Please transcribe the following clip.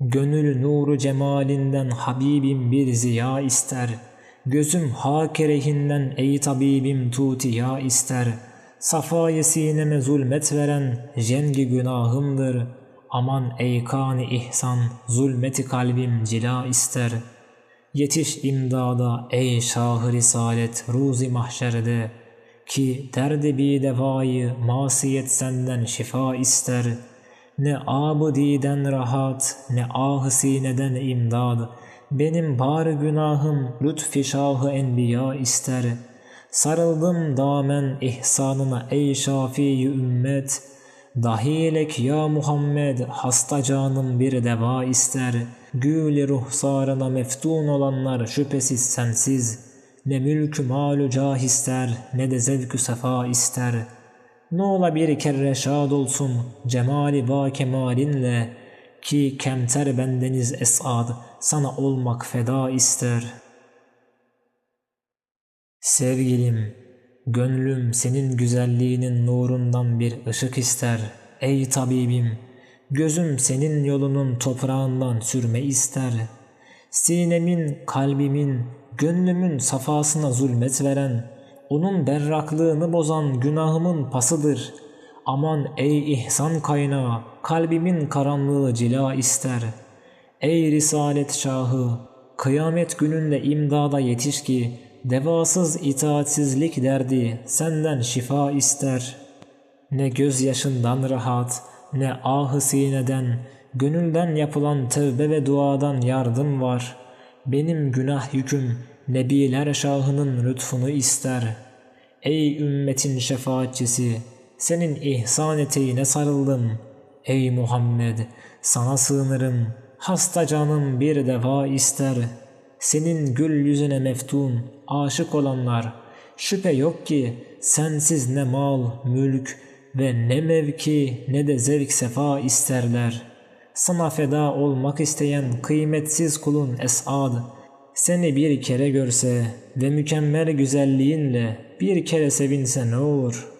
Gönül nuru cemalinden Habibim bir ziya ister. Gözüm hak erehinden ey tabibim tutiya ister. Safayı sineme zulmet veren jengi günahımdır. Aman ey kani ihsan zulmeti kalbim cila ister. Yetiş imdada ey şah-ı risalet ruzi mahşerde. Ki derdi bir devayı masiyet senden şifa ister. Ne abididen rahat ne ah sineden imdad. Benim bar günahım lütfi şahı enbiya ister. Sarıldım damen ihsanına ey şafii ümmet. Dahilek ya Muhammed hasta canım bir deva ister. Gül ruhsarına meftun olanlar şüphesiz sensiz. Ne mülkü malu cah ister ne de zevkü sefa ister. Ne ola bir kere şad olsun cemali va kemalinle ki kemter bendeniz esad sana olmak feda ister. Sevgilim, gönlüm senin güzelliğinin nurundan bir ışık ister. Ey tabibim, gözüm senin yolunun toprağından sürme ister. Sinemin, kalbimin, gönlümün safasına zulmet veren, onun berraklığını bozan günahımın pasıdır. Aman ey ihsan kaynağı, kalbimin karanlığı cila ister. Ey Risalet Şahı, kıyamet gününde imdada yetiş ki, devasız itaatsizlik derdi senden şifa ister. Ne gözyaşından rahat, ne ahı sineden, gönülden yapılan tevbe ve duadan yardım var. Benim günah yüküm, Nebiler Şahı'nın lütfunu ister. Ey ümmetin şefaatçisi, senin ihsan eteğine sarıldım. Ey Muhammed, sana sığınırım. Hasta canım bir deva ister. Senin gül yüzüne meftun, aşık olanlar. Şüphe yok ki sensiz ne mal, mülk ve ne mevki ne de zevk sefa isterler. Sana feda olmak isteyen kıymetsiz kulun esad, seni bir kere görse ve mükemmel güzelliğinle bir kere sevinse ne olur?''